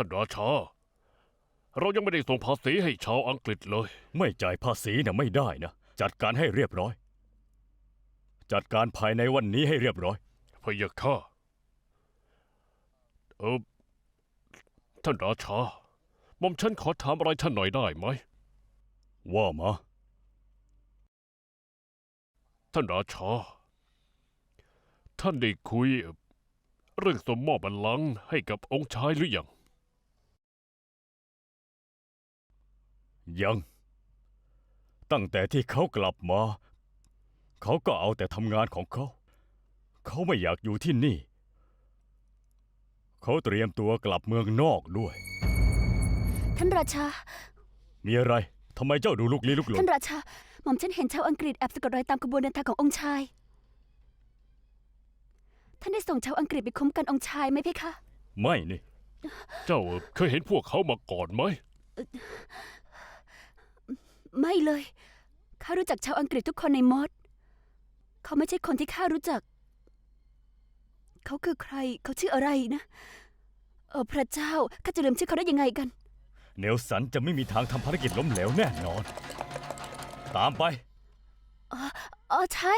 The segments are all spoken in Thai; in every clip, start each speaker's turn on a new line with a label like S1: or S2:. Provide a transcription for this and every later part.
S1: ท่านราชา เรายังไม่ได้ส่งภาษีให้ชาวอังกฤษเลย
S2: ไม่จ่ายภาษีนะไม่ได้นะ จัดการให้เรียบร้อย จัดการภายในวันนี้ให้เรียบร้อย
S1: พะยะค่ะเออท่านราชาหม่อมฉันขอถามอะไรท่านหน่อยได้ไหม
S2: ว่ามา
S1: ท่านราชา ท่านได้คุย เรื่องสมมอบบัลลังก์ให้กับองค์ชายหรือยัง
S2: ยัง ตั้งแต่ที่เขากลับมา เขาก็เอาแต่ทำงานของเขา เขาไม่อยากอยู่ที่นี่ เขาเตรียมตัวกลับเมืองนอกด้วย
S3: ท่านราชา
S2: มีอะไร ทำไมเจ้าดูลุกลี้ลุกล
S3: ท่านนราชา หม่อมฉันเห็นชาวอังกฤษแอบสะกดรอยตามกระบวนเดินทางขององค์ชาย ท่านได้ส่งชาวอังกฤษไปคุ้มกันองค์ชายไหมเพคะ
S2: ไม่นี่
S1: เจ้าเคยเห็นพวกเขามาก่อนไหม
S3: ไม่เลย ข้ารู้จักชาวอังกฤษทุกคนในมอสเขาไม่ใช่คนที่ข้ารู้จัก เขาคือใคร เขาชื่ออะไรนะ เออพระเจ้า ข้าจะลืมชื่อเขาได้ยังไงกัน
S2: เนลสันจะไม่มีทางทำภารกิจล้มเหลวแน่นอน ตามไป
S3: อ๋อใช่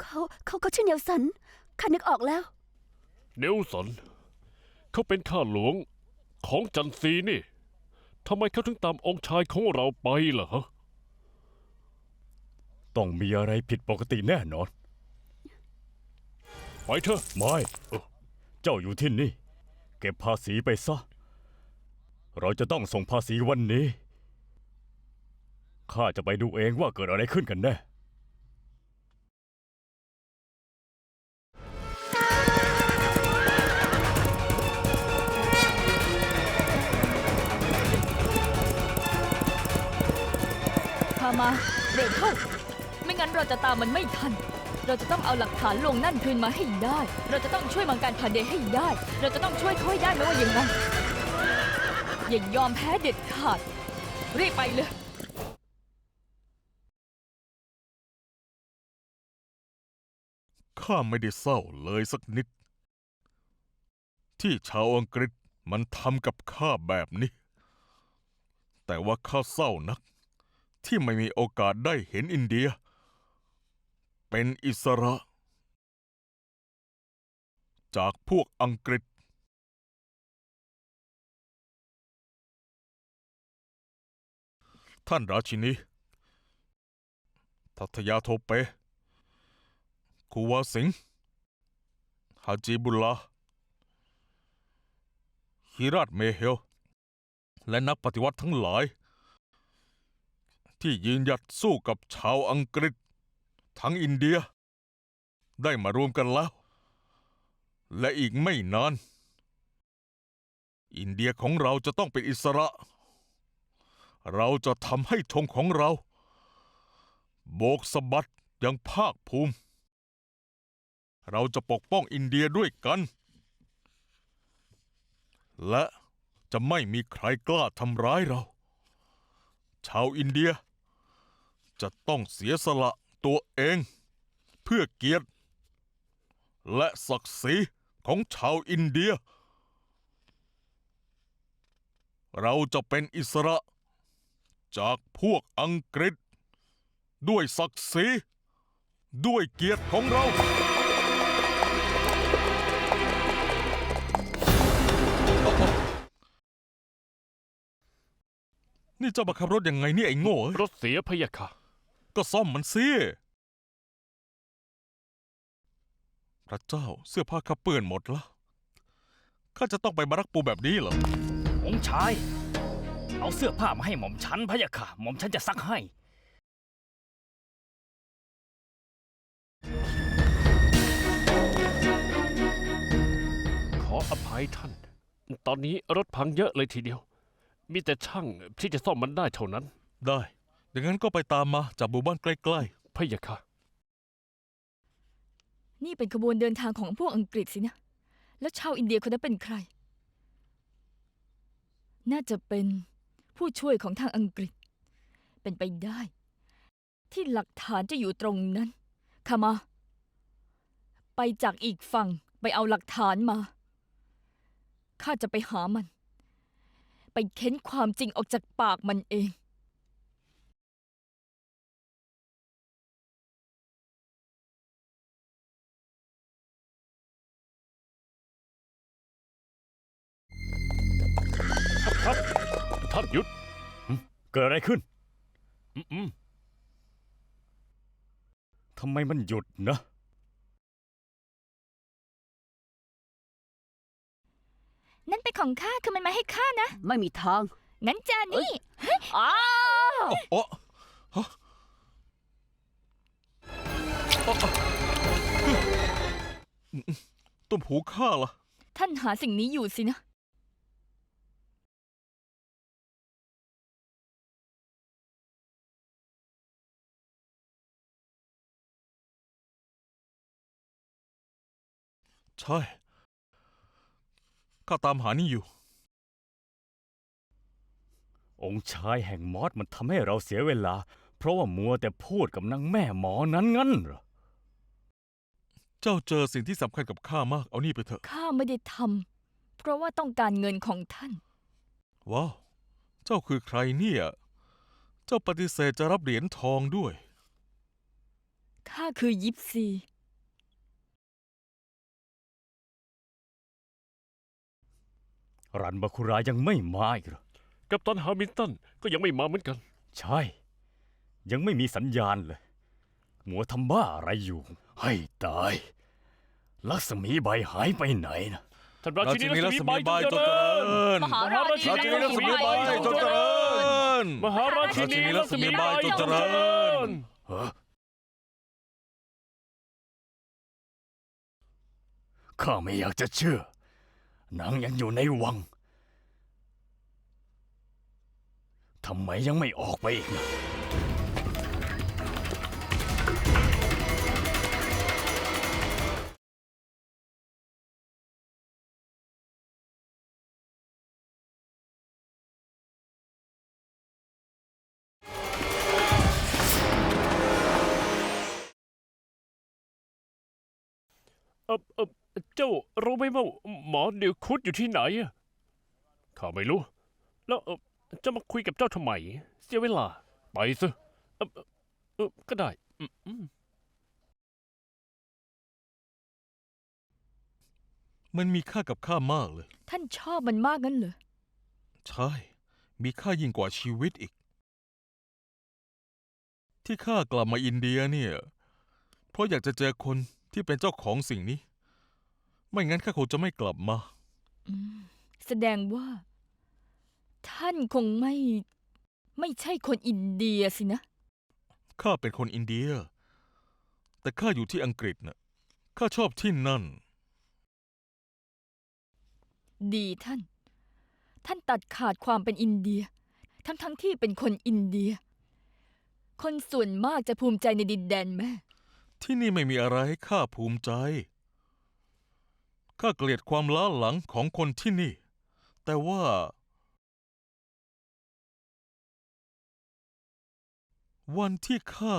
S3: เขาเขาเขาชื่อเนลสัน ข้านึกออกแล้ว
S1: เนลสัน เขาเป็นข้าหลวงของจันซีนี่ ทำไมเขาถึงตามองค์ชายของเราไปล่ะฮะ
S2: ต้องมีอะไรผิดปกติแน่นอน
S1: ไปเถอะ
S2: ไม่เอ้อเจ้าอยู่ที่นี่ เก็บภาษีไปซะ เราจะต้องส่งภาษีวันนี้ ข้าจะไปดูเองว่าเกิดอะไรขึ้นกันแน่
S4: เร็วเข้า ไม่งั้นเราจะตามมันไม่ทัน เราจะต้องเอาหลักฐานลงนั่นคืนมาให้ได้ เราจะต้องช่วยมังการพาเดให้ได้ เราจะต้องช่วยเขาให้ได้ไม่ว่าอย่างไรอย่ายอมแพ้เด็ดขาด รีบไปเลย
S5: ข้าไม่ได้เศร้าเลยสักนิด ที่ชาวอังกฤษมันทำกับข้าแบบนี้ แต่ว่าข้าเศร้านัก ที่ไม่มีโอกาสได้เห็นอินเดีย เป็นอิสระ จากพวกอังกฤษ ท่านราชินีทัตยาโทเปคูวาสิงห์ฮาจีบุลลาฮิราตเมเฮล และนักปฏิวัติทั้งหลาย ที่ยืนหยัดสู้กับชาวอังกฤษ ทั้งอินเดีย ได้มารวมกันแล้ว และอีกไม่นาน อินเดียของเราจะต้องเป็นอิสระ เราจะทำให้ธงของเรา โบกสะบัดอย่างภาคภูมิ เราจะปกป้องอินเดียด้วยกัน และจะไม่มีใครกล้าทำร้ายเรา ชาวอินเดีย จะต้องเสียสละตัวเอง เพื่อเกียรติ และศักดิ์ศรีของชาวอินเดีย เราจะเป็นอิสระ จากพวกอังกฤษ ด้วยศักดิ์ศรีด้วยเกียรติของเรานี่เจ้ามาขับรถยังไงเนี่ยไอ้โง่เอ้ย
S1: รถเสียพะยะค่ะ
S5: ก็ซ่อมมันสิพระเจ้าเสื้อผ้าข้าเปื้อนหมดแล้วข้าจะต้องไปบารักปูแบบนี้เหรอ
S6: องค์ชาย เอาเสื้อผ้ามาให้หม่อมฉันพะยะค่ะ หม่อมฉันจะซักให้
S1: ขออภัยท่าน ตอนนี้รถพังเยอะเลยทีเดียว มีแต่ช่างที่จะซ่อมมันได้เท่านั้น
S5: ได้ อย่างนั้นก็ไปตามมาจากหมู่บ้านใกล้
S1: พะยะค่ะ
S4: นี่เป็นขบวนเดินทางของพวกอังกฤษสินะ แล้วชาวอินเดียคนนั้นเป็นใคร น่าจะเป็นผู้ช่วยของทางอังกฤษ เป็นไปได้ ที่หลักฐานจะอยู่ตรงนั้นขามา ไปจากอีกฝั่งไปเอาหลักฐานมา ข้าจะไปหามัน ไปเค้นความจริงออกจากปากมันเอง
S1: ท่านหยุด
S2: เกิดอะไรขึ้น
S1: อืมอืม
S2: ทำไมมันหยุดนะ
S4: นั่นเป็นของข้าคือมันมาให้ข้านะ
S3: ไม่มีทาง
S4: งั้นจานี่
S3: อ้าว
S5: โอ้ฮะอ๊ะอ๊ะต้มหูข้าล่ะ
S4: ท่านหาสิ่งนี้อยู่สินะ
S5: ใช่ ข้าตามหานี่อยู่
S2: องค์ชายแห่งมอสมันทำให้เราเสียเวลา เพราะว่ามัวแต่พูดกับนางแม่หมอนั้นงั้นเหรอ
S5: เจ้าเจอสิ่งที่สำคัญกับข้ามาก เอานี่ไปเถอะ
S4: ข้าไม่ได้ทำเพราะว่าต้องการเงินของท่าน
S5: ว้าว เจ้าคือใครเนี่ย เจ้าปฏิเสธจะรับเหรียญทองด้วย
S4: ข้าคือยิปซี
S2: รันบาคุรายังไม่มาอีกเหรอ
S1: กัปตันฮามิลตันก็ยังไม่มาเหมือนกัน
S2: ใช่ ยังไม่มีสัญญาณเลยมัวทำบ้าอะไรอยู่ ให้ตาย ลักษมีใบหายไปไหนนะ
S1: ท่านราชินี
S5: รา
S1: รั
S5: ชิ
S1: ศ
S5: นี
S1: มี
S5: รั
S1: ใบ
S5: ศมี
S1: จ
S5: ใบ
S1: งเจริญ
S4: มหาราชิ
S5: ราชินีรัศมีใบจงเจริญ
S1: มหาราชินีรัศมีใบจงเจริญ
S2: ฮะข้าไม่อยากจะเชื่อ นางยังอยู่ในวัง ทำไมยังไม่ออกไปอีกนะ
S1: เออเออ เจ้ารู้ไหมว่าหมอเดียวคุดอยู่ที่ไหนอะข้าไม่รู้ แล้วเออจะมาคุยกับเจ้าทำไม เสียเวลา ไปซะเออเออเออก็ได้อืมอืม
S5: มันมีค่ากับข้ามากเลย
S4: ท่านชอบมันมากงั้นเหรอ
S5: ใช่ มีค่ายิ่งกว่าชีวิตอีก ที่ข้ากลับมาอินเดียเนี่ย เพราะอยากจะเจอคนที่เป็นเจ้าของสิ่งนี้ ไม่งั้นข้าคงจะไม่กลับมา
S4: แสดงว่า ท่านคงไม่ ไม่ใช่คนอินเดียสินะ
S5: ข้าเป็นคนอินเดีย แต่ข้าอยู่ที่อังกฤษน่ะข้าชอบที่นั่น
S4: ดีท่าน ท่านตัดขาดความเป็นอินเดีย ทั้งทั้งๆที่เป็นคนอินเดีย คนส่วนมากจะภูมิใจในดินแดนแม่
S5: ที่นี่ไม่มีอะไรให้ข้าภูมิใจ ข้าเกลียดความล้าหลังของคนที่นี่ แต่ว่า วันที่ข้า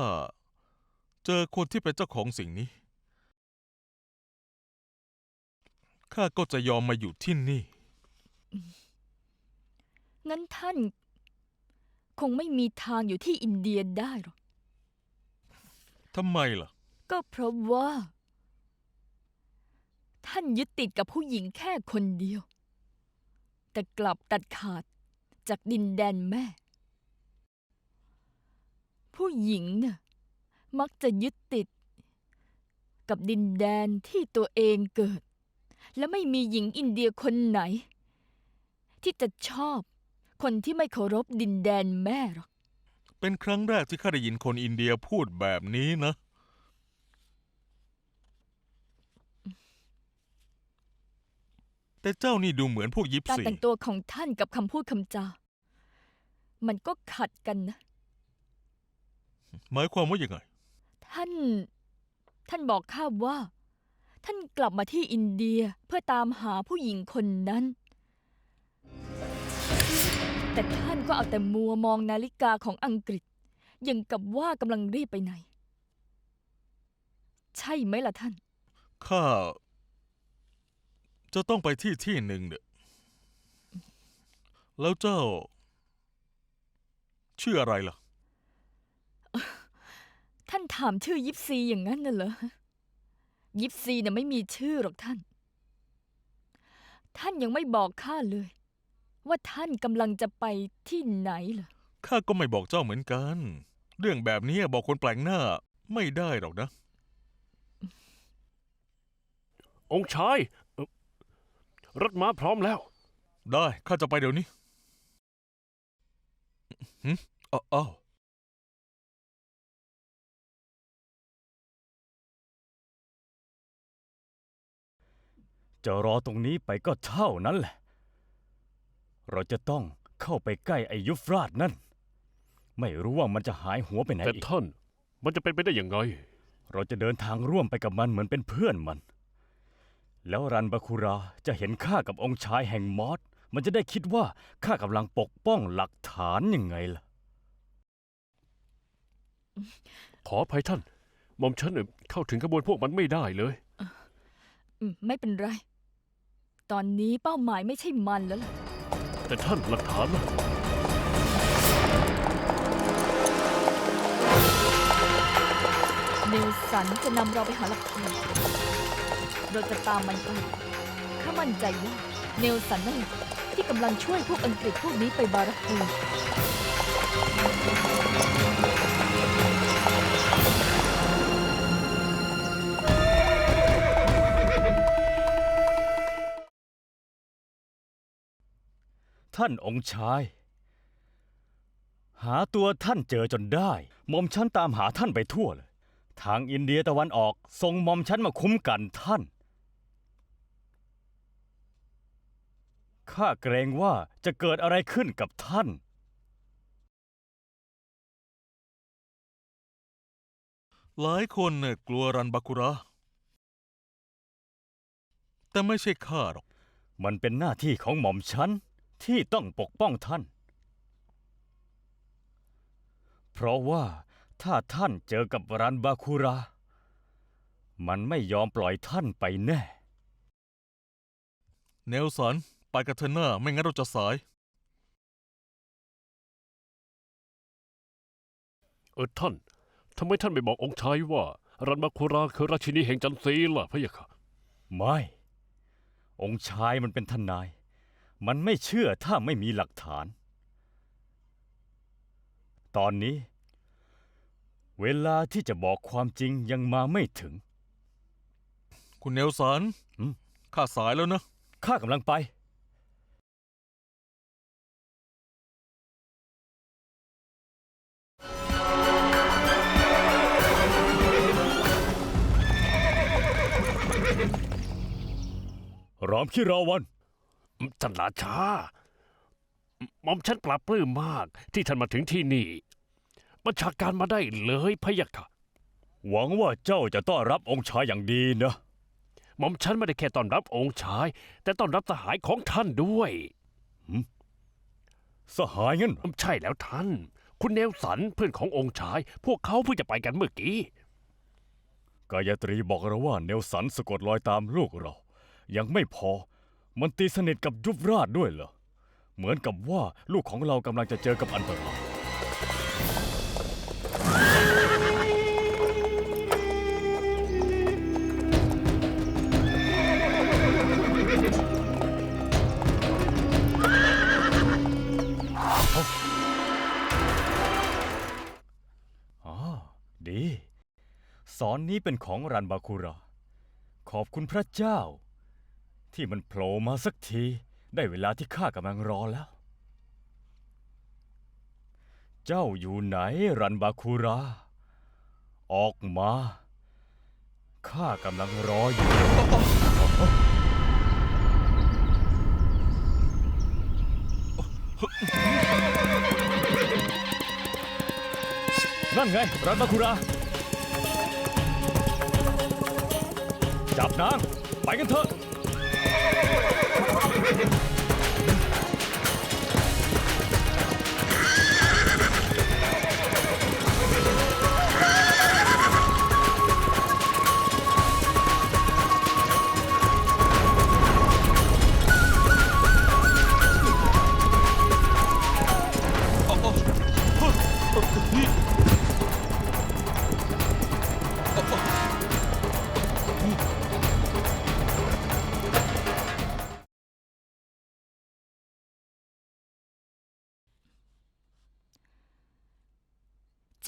S5: เจอคนที่เป็นเจ้าของสิ่งนี้ ข้าก็จะยอมมาอยู่ที่นี่
S4: งั้นท่าน คงไม่มีทางอยู่ที่อินเดียได้หรอก
S5: ทำไมล่ะ
S4: ก็เพราะว่า ท่านยึดติดกับผู้หญิงแค่คนเดียว แต่กลับตัดขาดจากดินแดนแม่ ผู้หญิงน่ะมักจะยึดติด กับดินแดนที่ตัวเองเกิด และไม่มีหญิงอินเดียคนไหน ที่จะชอบคนที่ไม่เคารพดินแดนแม่หรอก
S5: เป็นครั้งแรกที่ข้าได้ยินคนอินเดียพูดแบบนี้นะ แต่เจ้านี่ดูเหมือนพวกยิป
S4: การ
S5: ซี
S4: แต่งตัวของท่านกับคำพูดคำจา มันก็ขัดกันนะ
S5: หมายความว่าอย่างไง
S4: ท่าน ท่านบอกข้าว่า ท่านกลับมาที่อินเดียเพื่อตามหาผู้หญิงคนนั้น แต่ท่านก็เอาแต่มัวมองนาฬิกาของอังกฤษยังกับว่ากำลังรีบไปไหน ใช่ไหมล่ะท่าน
S5: ข้า จะต้องไปที่ที่หนึ่งเนี่ยแล้วเจ้า ชื่ออะไรล่ะ
S4: ท่านถามชื่อยิปซีอย่างนั้นน่ะเหรอ ยิปซีน่ะไม่มีชื่อหรอกท่าน ท่านยังไม่บอกข้าเลย ว่าท่านกำลังจะไปที่ไหนเหรอ
S5: ข้าก็ไม่บอกเจ้าเหมือนกัน เรื่องแบบนี้บอกคนแปลกหน้า ไม่ได้หรอกนะ
S1: องค์ชายเอ่อ รถม้าพร้อมแล้ว
S5: ได้ ข้าจะไปเดี๋ยวนี้หึอ้าวอ้าว
S2: จะรอตรงนี้ไปก็เท่านั้นแหละ เราจะต้องเข้าไปใกล้ไอายุฟราชนั่น ไม่รู้ว่ามันจะหายหัวไปไหน
S1: แต่
S2: อีก
S1: ท่าน มันจะเป็นไปได้ยังไง
S2: เราจะเดินทางร่วมไปกับมันเหมือนเป็นเพื่อนมัน แล้วรันบาคุราจะเห็นข้ากับองค์ชายแห่งมอสมันจะได้คิดว่าข้ากำลังปกป้องหลักฐานยังไงล่ะ
S1: ขออภัยท่านหม่อมฉันเอ่อเข้าถึงขบวนพวกมันไม่ได้เลย
S4: อืมไม่เป็นไร ตอนนี้เป้าหมายไม่ใช่มันแล้วล่ะ
S1: แต่ท่านหลักฐานล่ะ
S4: เนลสันจะนำเราไปหาหลักฐาน เราจะตามมันไปข้ามั่นใจว่าเนลสันนั่นที่กำลังช่วยพวกอังกฤษพวกนี้ไปบารักกู
S2: ท่านองค์ชาย หาตัวท่านเจอจนได้หมอมฉันตามหาท่านไปทั่วเลย ทางอินเดียตะวันออกส่งหมอมฉันมาคุ้มกันท่าน ข้าเกรงว่าจะเกิดอะไรขึ้นกับท่าน
S5: หลายคนเนี่ยกลัวรันบาคุระ แต่ไม่ใช่ข้าหรอก
S2: มันเป็นหน้าที่ของหม่อมฉันที่ต้องปกป้องท่าน เพราะว่าถ้าท่านเจอกับรันบาคุรามันไม่ยอมปล่อยท่านไปแน่
S5: เนลสัน ไปกับเธอหน้า ไม่งั้นเราจะสาย
S1: เออท่าน ทำไมท่านไม่บอกองค์ชายว่า รันมาคุราคือราชินีแห่งจันทรีล่ะพะยะค่ะ
S2: ไม่ องค์ชายมันเป็นทนาย มันไม่เชื่อถ้าไม่มีหลักฐาน ตอนนี้ เวลาที่จะบอกความจริงยังมาไม่ถึง
S5: คุณเนลสัน
S2: หืม
S5: ข้าสายแล้วนะ
S2: ข้ากำลังไป รอมคิราวัน
S1: ท่านราชาหม่อมฉันปลาบปลื้มมากที่ท่านมาถึงที่นี่บัญชาการมาได้เลยพะยะค่ะ
S2: หวังว่าเจ้าจะต้อนรับองค์ชายอย่างดีนะ
S1: หม่อมฉันไม่ได้แค่ต้อนรับองค์ชาย แต่ต้อนรับสหายของท่านด้วย
S2: สหายงั้นเหรอ
S1: ใช่แล้วท่าน คุณเนลสันเพื่อนขององค์ชาย พวกเขาเพิ่งจะไปกันเมื่อกี้
S2: กายตรีบอกเราว่าเนลสันสะกดรอยตามลูกเรา ยังไม่พอ มันตีสนิทกับยุบราชด้วยเหรอ เหมือนกับว่าลูกของเรากำลังจะเจอกับอันตราย อ๋อ ดี สอนนี้เป็นของรันบาคุระ ขอบคุณพระเจ้า ที่มันโผล่มาสักที ได้เวลาที่ข้ากำลังรอแล้ว เจ้าอยู่ไหนรันบาคุระออกมา ข้ากำลังรออยู่ นั่นไง รันบาคุระจับนาง ไปกันเถอะ
S4: Thank you.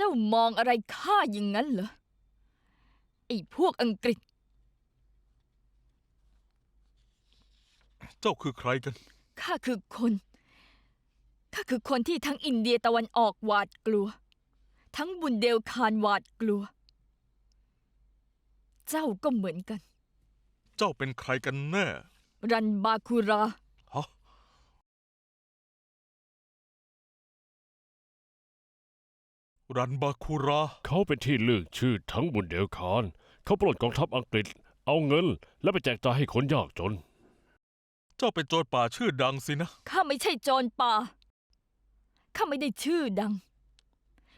S4: จ้ามองอะไรข้าอย่างนั้นเหรอ ไอ้พวกอังกฤษ
S5: เจ้าคือใครกัน
S4: ข้าคือคน ข้าคือคนที่ทั้งอินเดียตะวันออกหวาดกลัว ทั้งบุนเดลคานหวาดกลัว เจ้าก็เหมือนกัน
S5: เจ้าเป็นใครกันแน่
S4: รันบาคูรา
S5: รันบาคูรา
S1: เขาเป็นที่เลือกชื่อทั้งบุญเดลคาน เขาปล้นกองทัพอังกฤษ เอาเงิน และไปแจกจ่ายให้คนยากจน
S5: เจ้าเป็นโจรป่าชื่อดังสินะ
S4: ข้าไม่ใช่โจรป่า ข้าไม่ได้ชื่อดัง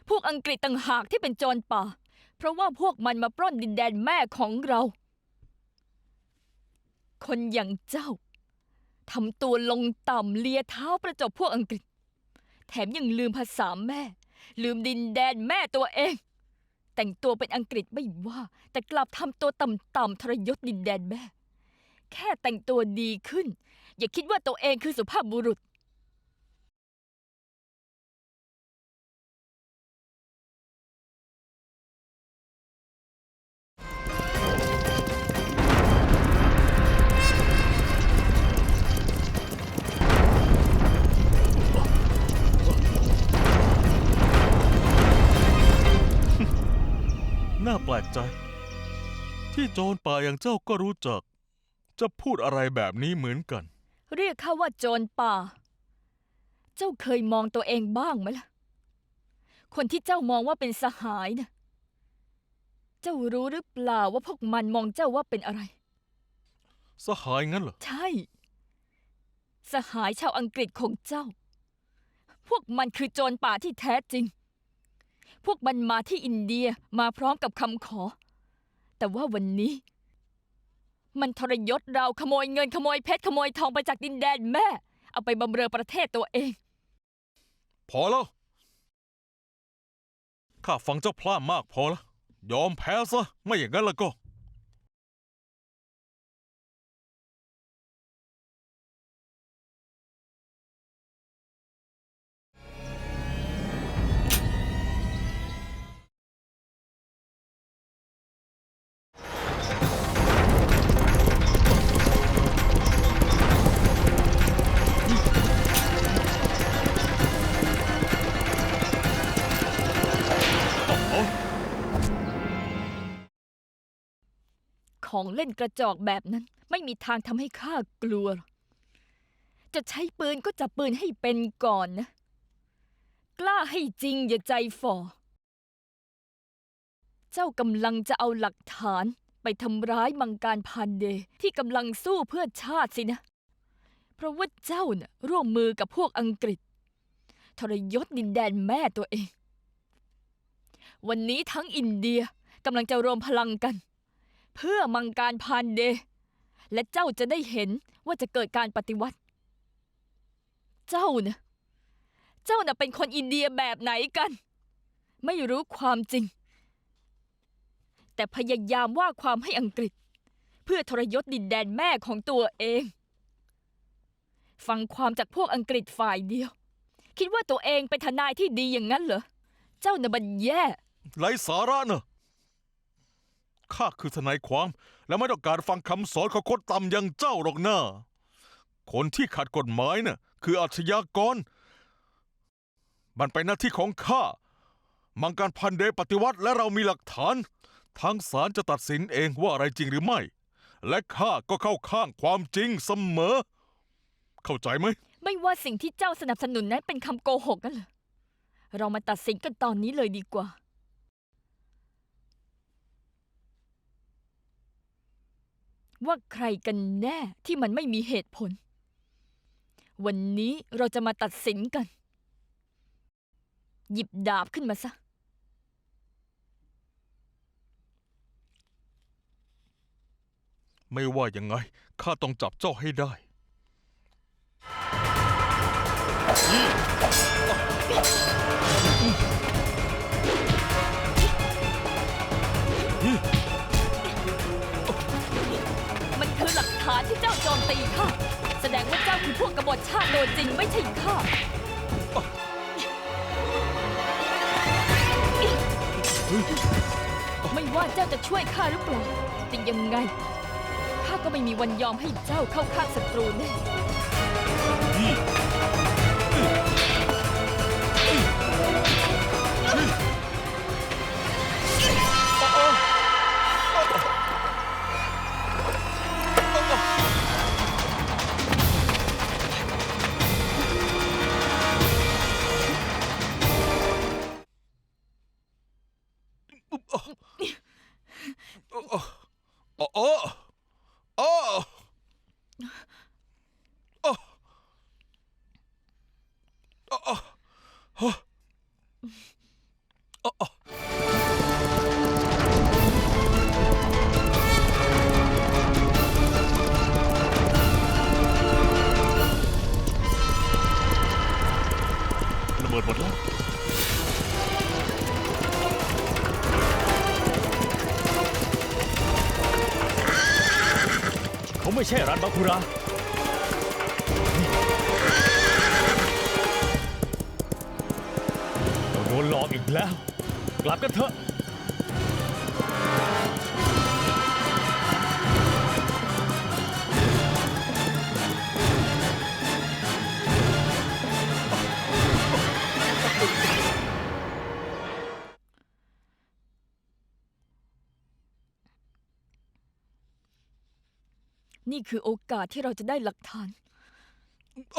S4: พวกอังกฤษต่างหากที่เป็นโจรป่า เพราะว่าพวกมันมาปล้นดินแดนแม่ของเรา คนอย่างเจ้าทำตัวลงต่ำเลียเท้าประจบพวกอังกฤษ แถมยังลืมภาษาแม่ ลืมดินแดนแม่ตัวเอง แต่งตัวเป็นอังกฤษไม่ว่า แต่กลับทำตัวต่ำๆทรยศดินแดนแม่ แค่แต่งตัวดีขึ้น อย่าคิดว่าตัวเองคือสุภาพบุรุษ
S5: แปลกใจ ที่โจรป่าอย่างเจ้าก็รู้จัก จะพูดอะไรแบบนี้เหมือนกัน
S4: เรียกข้าว่าโจรป่า เจ้าเคยมองตัวเองบ้างไหมล่ะ คนที่เจ้ามองว่าเป็นสหายนะเจ้ารู้หรือเปล่าว่าพวกมันมองเจ้าว่าเป็นอะไร
S5: สหายงั้นเหรอ
S4: ใช่ สหายชาวอังกฤษของเจ้า พวกมันคือโจรป่าที่แท้จริง พวกมันมาที่อินเดียมาพร้อมกับคำขอ แต่ว่าวันนี้ มันทรยศเราขโมยเงินขโมยเพชรขโมยทองไปจากดินแดนแม่ เอาไปบำเรอประเทศตัวเอง
S5: พอแล้ว ข้าฟังเจ้าพลาดมากพอแล้ว ยอมแพ้ซะ ไม่อย่างนั้นแล้วก็
S4: ของเล่นกระจอกแบบนั้น ไม่มีทางทำให้ข้ากลัว จะใช้ปืนก็จับปืนให้เป็นก่อนนะ กล้าให้จริงอย่าใจฝ่อ เจ้ากำลังจะเอาหลักฐานไปทำร้ายมังการพันเดที่กำลังสู้เพื่อชาติสินะ เพราะว่าเจ้าน่ะร่วมมือกับพวกอังกฤษ ทรยศดินแดนแม่ตัวเอง วันนี้ทั้งอินเดียกำลังจะรวมพลังกัน เพื่อมังการพานเด และเจ้าจะได้เห็นว่าจะเกิดการปฏิวัติ เจ้านะเจ้าน่ะเป็นคนอินเดียแบบไหนกัน ไม่รู้ความจริง แต่พยายามว่าความให้อังกฤษ เพื่อทรยศดินแดนแม่ของตัวเอง ฟังความจากพวกอังกฤษฝ่ายเดียว คิดว่าตัวเองเป็นทนายที่ดีอย่างนั้นเหรอ เจ้าน่ะบันแย่
S5: ไร้สาระเนอะ ข้าคือทนายความ และไม่ต้องการฟังคำสอนของคนต่ำอย่างเจ้าหรอกนะคนที่ขัดกฎหมายน่ะคืออาชญากร มันเป็นหน้าที่ของข้า มังการพันเดปฏิวัติและเรามีหลักฐานทางศาลจะตัดสินเองว่าอะไรจริงหรือไม่ และข้าก็เข้าข้างความจริงเสมอ เข้าใจไหม
S4: ไม่ว่าสิ่งที่เจ้าสนับสนุนนั้นเป็นคำโกหกนั่นเหรอเรามาตัดสินกันตอนนี้เลยดีกว่า ว่าใครกันแน่ที่มันไม่มีเหตุผล วันนี้เราจะมาตัดสินกัน หยิบดาบขึ้นมาซะ
S5: ไม่ว่ายังไง ข้าต้องจับเจ้าให้ได้
S4: มั ฐานที่เจ้าโจมตีข้าแสดงว่าเจ้าคือพวกกบฏชาติโดยจริงไม่ใช่ข้าไม่ว่าเจ้าจะช่วยข้าหรือเปล่าแต่ยังไงข้าก็ไม่มีวันยอมให้เจ้าเข้าข้างศัตรูแน่
S1: ระเบิดหมดแล้ว
S2: เขาไม่ใช่รันบาคุระ นี่
S4: คือโอกาสที่เราจะได้หลักฐาน
S6: โอ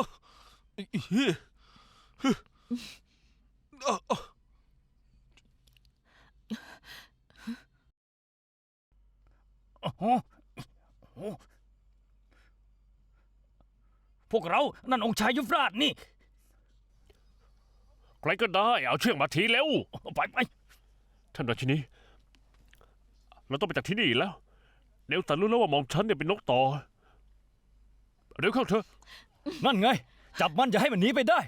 S6: ้โหโอ้โหพวกเรา นั่นองค์ชายยุฟราชนี่
S1: ใครก็ได้ เอาเชือกมาทีเร็ว
S6: ไปไป
S1: ท่านราชินี เราต้องไปจากที่นี่แล้ว เดี๋ยวสันรู้แล้วว่าหมอมฉันเนี่ยเป็นนกต่อเดี๋ยวเข้าเถอะ
S2: นั่นไง จับมันอย่าให้มันหนีไปได้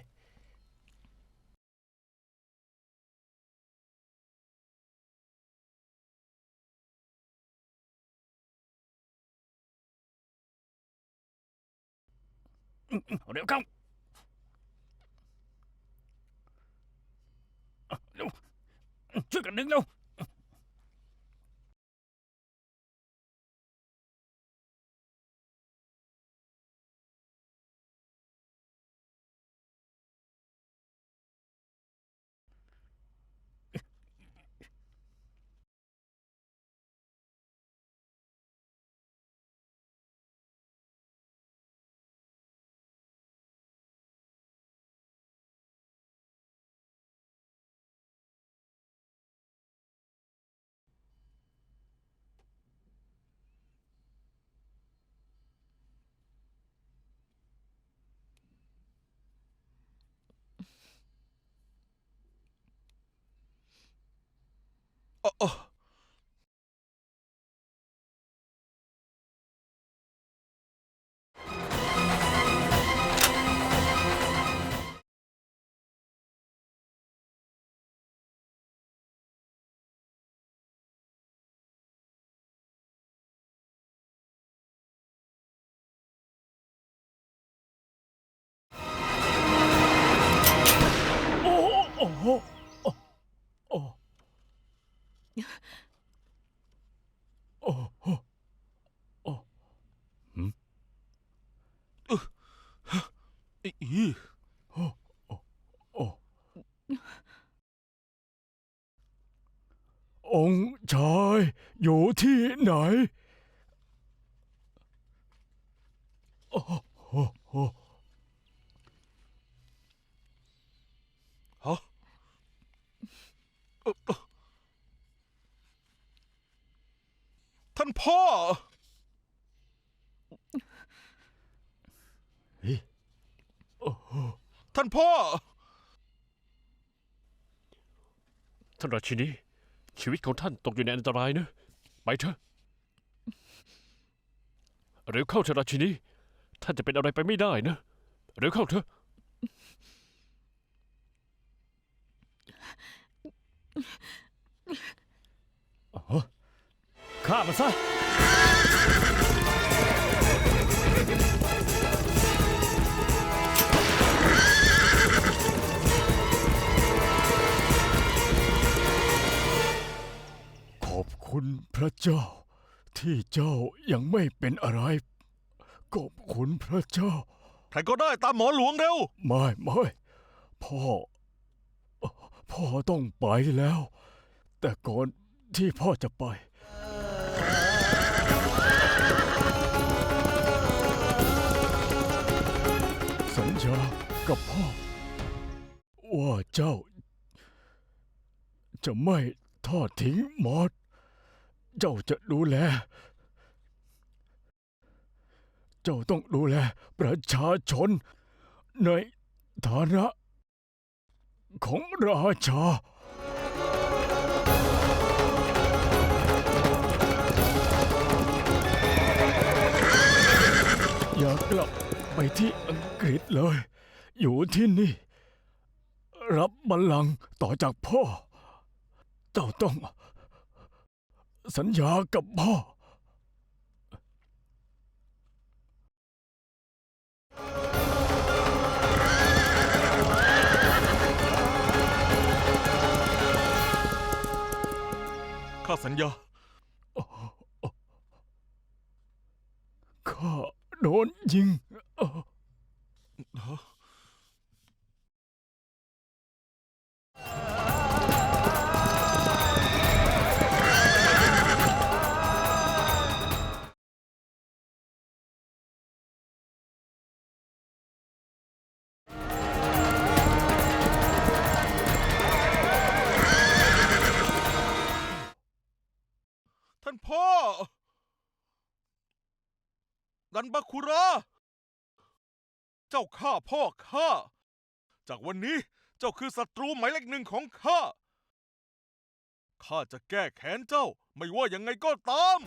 S6: เร็วเข้าเร็วช่วยกันดึงเร็ว
S1: โอีองค์ชายอยู่ที่ไหนโอ้โอ้โอ้
S5: ฮะท่านพ่อ ท่านพ่อ
S1: ท่านราชินี ชีวิตของท่านตกอยู่ในอันตรายนะ ไปเถอะเร็วเข้าเถอะราชินี ท่านจะเป็นอะไรไปไม่ได้นะ เร็วเข้าเถอะ
S2: ฆ่ามันซะ ระเจ้า ที่เจ้ายังไม่เป็นอะไรขอบคุณพระเจ้า
S5: ใครก็ได้ตามหมอหลวงเร็ว
S2: ไม่ไม่พ่อ พ่อต้องไปแล้ว แต่ก่อนที่พ่อจะไป สัญญากับพ่อ ว่าเจ้า จะไม่ทอดทิ้งมอด เจ้าจะดูแล เจ้าต้องดูแลประชาชน ในฐานะ ของราชา อย่ากลับไปที่อังกฤษเลย อยู่ที่นี่ รับบัลลังก์ต่อจากพ่อ เจ้าต้อง สัญญากับพ่อ
S5: ข้าสัญญา
S2: ข้าโดนยิงเอ่
S5: ดันบาคุระ เจ้าฆ่าพ่อข้า จากวันนี้เจ้าคือศัตรูหมายเลขหนึ่งของข้า ข้าจะแก้แค้นเจ้าไม่ว่ายังไงก็ตาม